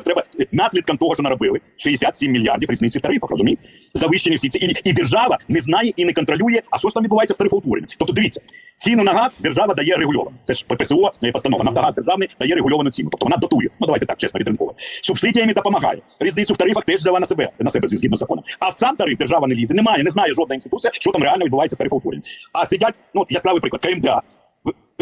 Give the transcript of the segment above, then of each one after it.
Треба, треба наслідком того, що наробили 67 мільярдів різниці в тарифах, розумієте? Завищені всі ці і, і держава не знає і не контролює, а що ж там відбувається з тарифоутворенням. Тобто, дивіться, ціну на газ держава дає регульовано. Це ж ПСО е, постанова. Нафтогаз державний дає регульовану ціну. Тобто вона дотує. Ну давайте так, чесно, відринково. Субсидіями допомагає. Різницю в тарифах теж взяла на себе на себе згідно з законом. А в сам тариф держава не лізе. Немає, не знає жодна інституція, що там реально відбувається з тарифоутворенням. А сидять, ну яскравий приклад, КМДА.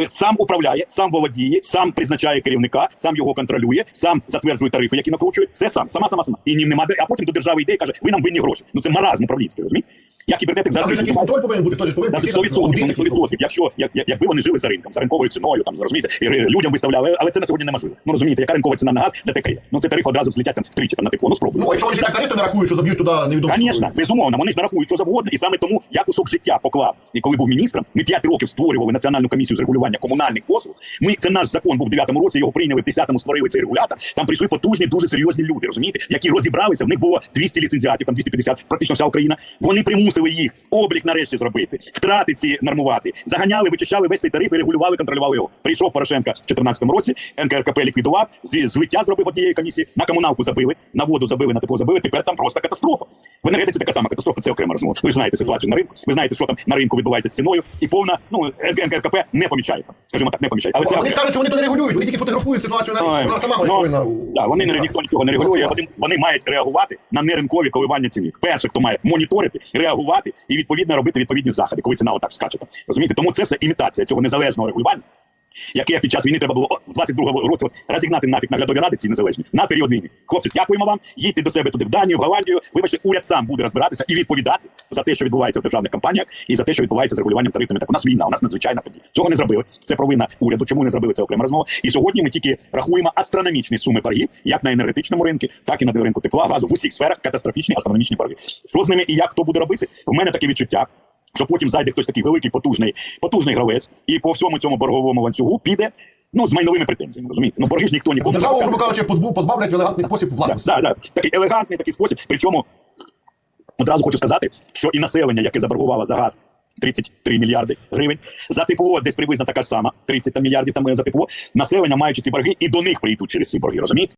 Е, Сам управляє, сам володіє, сам призначає керівника, сам його контролює, сам затверджує тарифи, які накручують. Все сам, сама, сама, сама. І ні, нема а потім до держави йде і каже, ви нам винні гроші. Ну це маразм управлінський, розумієте? Я кібернетик зараз. ж якийсь контроль повинен бути, хтось ж повинен прийти 100%, ну, 100%. Якщо як, як- якби вони жили за ринком, за ринковою ціною, там розумієте, і людям виставляли, але це на сьогодні неможливо. Ну розумієте, яка ринкова ціна на газ, де таке є. Ну це тариф одразу взлетять там втричі там на тепло. Ну спробуй. Ну, якщо вони ще так тариф, то не рахують, що заб'ють туди невідомо. Звісно, безумовно, вони ж нарахують що завгодно, і саме тому я кусок життя поклав. І коли був міністром, ми 5 років створювали національну комісію з регулювання комунальних послуг. Ми це наш закон був в 9-му році. Його прийняли в 10-му створили цей регулятор. Там прийшли потужні, дуже серйозні люди. Розумієте, які розібралися. В них було 200 ліцензіатів, там 250, практично вся Україна. Вони примусили їх облік нарешті зробити, втрати ці нормувати, заганяли, вичищали весь цей тариф і регулювали, контролювали його. Прийшов Порошенка в 2014 році. НКРКП ліквідував, злиття зробив однієї комісії. На комуналку забили, на воду забили, на тепло забили. Тепер там просто катастрофа. В енергетиці така сама катастрофа. Це окрема розмова. Ви ж знаєте ситуацію на ринку. Ви знаєте, що там на ринку відбувається з ціною, і повна ну НКРКП не помічає. Скажімо так, не помічає. Але Ну, це Вони кажуть, що вони то не регулюють, вони тільки фотографують ситуацію на ринку. Вона сама ну, повинна. да, вони не ніхто нічого не регулює. Вони, вони мають реагувати на неринкові коливання ціни. Перше, хто має моніторити, реагувати і відповідно робити відповідні заходи, коли ціна отак скаче. Розумієте? Тому це все імітація цього незалежного регулювання. Яке під час війни треба було в 22-му році розігнати нафіг наглядові ради ці незалежні на період війни. Хлопці, дякуємо вам. Їдьте до себе туди в Данію, в Голландію. Вибачте, уряд сам буде розбиратися і відповідати за те, що відбувається в державних компаніях, і за те, що відбувається з регулюванням тарифами. Так у нас війна, у нас надзвичайна подія. Цього не зробили. Це провина уряду. Чому не зробили це окрема розмова? І сьогодні ми тільки рахуємо астрономічні суми боргів, як на енергетичному ринку, так і на ринку тепла, газу в усіх сферах катастрофічні астрономічні борги. Що з ними і як хто буде робити? В мене таке відчуття. Що потім зайде хтось такий великий, потужний, потужний гравець, і по всьому цьому борговому ланцюгу піде ну з майновими претензіями. Розумієте? Ну борги ж ніхто нікому Державу, грубо кажучи, позбавлять в елегантний спосіб власності. Да, да, такий елегантний такий спосіб. Причому одразу хочу сказати, що і населення, яке заборгувало за газ. 33 мільярди гривень за тепло, десь приблизно така ж сама 30 там мільярдів там е, за тепло. Населення, маючи ці борги, і до них прийдуть через ці борги. Розумієте?